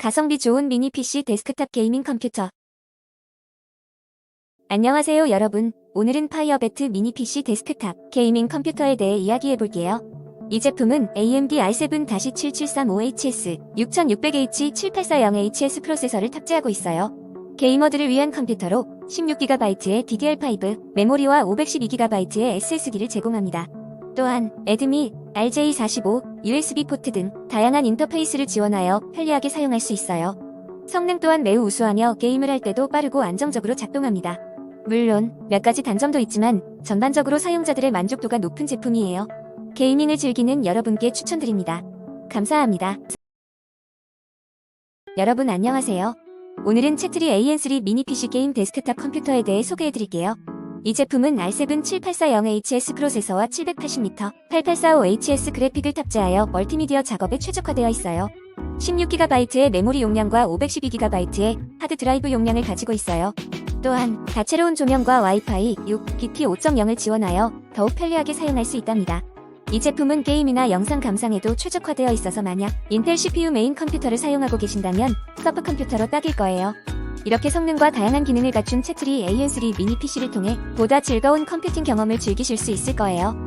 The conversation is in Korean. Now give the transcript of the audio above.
가성비 좋은 미니 PC 데스크탑 게이밍 컴퓨터. 안녕하세요 여러분. 오늘은 파이어배트 미니 PC 데스크탑 게이밍 컴퓨터에 대해 이야기해 볼게요. 이 제품은 AMD i7-7735HS 6600H 7840HS 프로세서를 탑재하고 있어요. 게이머들을 위한 컴퓨터로 16GB의 DDR5 메모리와 512GB의 SSD를 제공합니다. 또한 에드미, RJ45, USB 포트 등 다양한 인터페이스를 지원하여 편리하게 사용할 수 있어요. 성능 또한 매우 우수하며 게임을 할 때도 빠르고 안정적으로 작동합니다. 물론 몇 가지 단점도 있지만 전반적으로 사용자들의 만족도가 높은 제품이에요. 게이밍을 즐기는 여러분께 추천드립니다. 감사합니다. 여러분 안녕하세요. 오늘은 채트리 AN3 미니 PC 게임 데스크탑 컴퓨터에 대해 소개해드릴게요. 이 제품은 R7-7840HS 프로세서와 780m, 8845HS 그래픽을 탑재하여 멀티미디어 작업에 최적화되어 있어요. 16GB의 메모리 용량과 512GB의 하드 드라이브 용량을 가지고 있어요. 또한 다채로운 조명과 와이파이 6, BP 5.0을 지원하여 더욱 편리하게 사용할 수 있답니다. 이 제품은 게임이나 영상 감상에도 최적화되어 있어서 만약 인텔 CPU 메인 컴퓨터를 사용하고 계신다면 서브 컴퓨터로 딱일 거예요. 이렇게 성능과 다양한 기능을 갖춘 채트리 AN3 미니 PC를 통해 보다 즐거운 컴퓨팅 경험을 즐기실 수 있을 거예요.